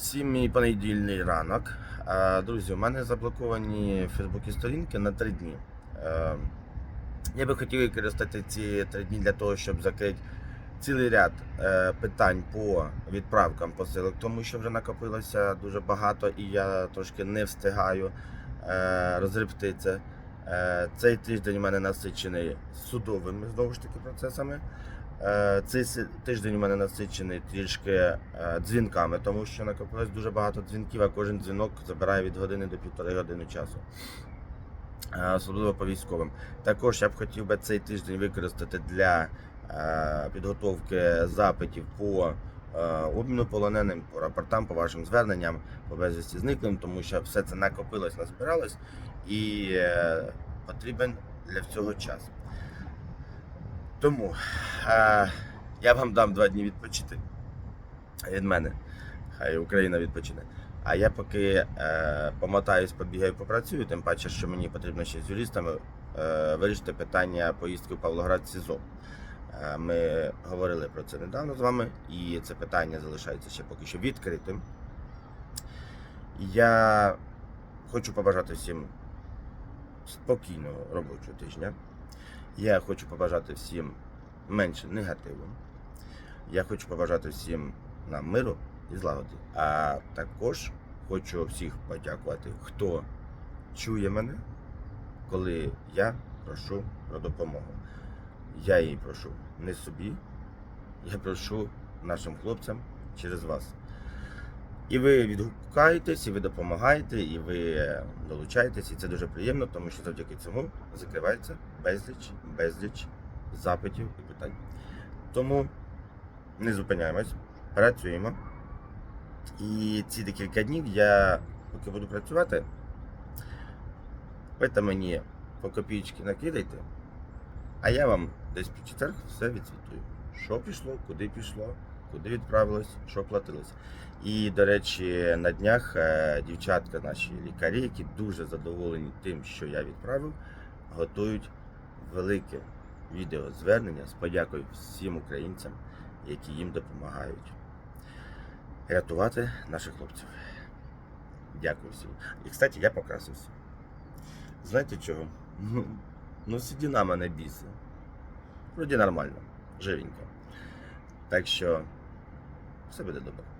Всім мій понедільний ранок. Е, Друзі, у мене заблоковані в Фейсбуці сторінки на три дні. Е, Я би хотів використати ці три дні для того, щоб закрити цілий ряд е, питань по відправкам посилок, тому що вже накопилося дуже багато і я трошки не встигаю е, це. Цей тиждень у мене насичений судовими знову ж таки процесами. Е, Цей тиждень у мене насичений трішки е, дзвінками, тому що накопилось дуже багато дзвінків, а кожен дзвінок забирає від години до півтори години часу. Е, Особливо по військовим. Також я б хотів би цей тиждень використати для підготовки запитів по обміну полоненим, по рапортам, по вашим зверненням, по безвісті зниклим, тому що все це накопилось, назбиралось і потрібен для цього час. Тому е, я вам дам два дні відпочити від мене. Хай Україна відпочине. А я поки е, помотаюсь, побігаю, попрацюю, тим паче, що мені потрібно ще з юристами е, вирішити питання поїздки в Павлоград СІЗО. Е, ми говорили про це недавно з вами, і це питання залишається ще поки що відкритим. Я хочу побажати всім спокійного робочого тижня. Я хочу побажати всім менше негативу. Я хочу побажати всім нам миру і злагоди. А також хочу всіх подякувати, хто чує мене, коли я прошу про допомогу. Я її прошу не собі, я прошу нашим хлопцям через вас. І ви відгукаєтесь, і ви допомагаєте, і ви е, долучаєтесь, і це дуже приємно, тому що завдяки цьому закривається безліч, безліч запитів і питань. Тому не зупиняємось, працюємо. І ці декілька днів я поки буду працювати, ви там мені по копійки накидайте, а я вам десь під четверг все відсвітую. Що пішло, куди пішло, куди відправилось, що платилось. І, до речі, на днях е, дівчатка, наші лікарі, які дуже задоволені тим, що я відправив, готують велике відеозвернення з подякою всім українцям, які їм допомагають рятувати наших хлопців. Дякую всім. І, кстати, я покрасився. Знаєте чого? Ну, Ну, сідіна мене біса. Вроді нормально, живенько. Так що sobie little domu.